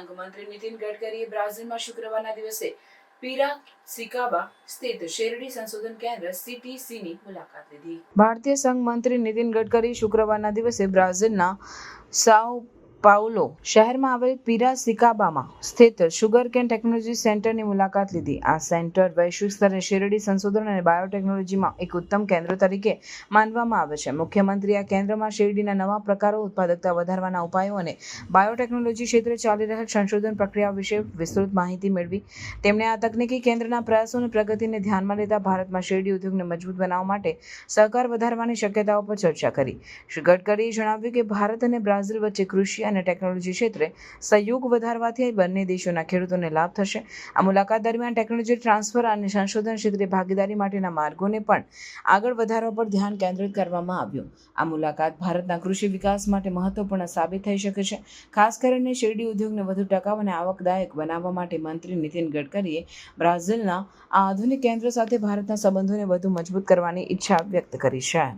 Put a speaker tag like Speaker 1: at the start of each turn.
Speaker 1: સંઘ મંત્રી નીતિન ગડકરીએ બ્રાઝિલમાં શુક્રવારના દિવસે પીરા સિકાબા સ્થિત શેરડી સંશોધન કેન્દ્ર સીટીસીની મુલાકાત લીધી. ભારતીય સંઘ મંત્રી નીતિન ગડકરી શુક્રવારના દિવસે બ્રાઝિલના સાઓ પાઉલો શહેરમાં આવેલ પીરા સિકાબામાં સ્થિત શુગર કેન ટેકનોલોજી સેન્ટરની મુલાકાત લીધી. આ સેન્ટર વૈશ્વિક સ્તરે શેરડી સંશોધન અને બાયોટેકનોલોજીમાં એક ઉત્તમ કેન્દ્ર તરીકે માનવામાં આવે છે. મુખ્યમંત્રી આ કેન્દ્રમાં શેરડીના નવા પ્રકારો, ઉત્પાદકતા વધારવાના ઉપાયો અને બાયોટેકનોલોજી ક્ષેત્રે ચાલી રહેલ સંશોધન પ્રક્રિયા વિશે વિસ્તૃત માહિતી મેળવી. તેમણે આ તકનીકી કેન્દ્રના પ્રયાસો અને પ્રગતિને ધ્યાનમાં લેતા ભારતમાં શેરડી ઉદ્યોગને મજબૂત બનાવવા માટે સહકાર વધારવાની શક્યતાઓ પર ચર્ચા કરી. શ્રી ગડકરીએ જણાવ્યું કે ભારત અને બ્રાઝિલ વચ્ચે કૃષિ અને ટેકનોલોજી ક્ષેત્રે સહયોગ વધારવાથી બંને દેશોના ખેડૂતોને લાભ થશે. આ મુલાકાત દરમિયાન ટેકનોલોજી ટ્રાન્સફર અને સંશોધન ક્ષેત્રે ભાગીદારી માટેના માર્ગોને પણ આગળ વધારવા પર ધ્યાન કેન્દ્રિત કરવામાં આવ્યું. આ મુલાકાત ભારતના કૃષિ વિકાસ માટે મહત્વપૂર્ણ સાબિત થઈ શકે છે. ખાસ કરીને શેરડી ઉદ્યોગને વધુ ટકાઉ અને આવકદાયક બનાવવા માટે મંત્રી નીતિન ગડકરીએ બ્રાઝિલના આ આધુનિક કેન્દ્ર સાથે ભારતના સંબંધોને વધુ મજબૂત કરવાની ઈચ્છા વ્યક્ત કરી છે.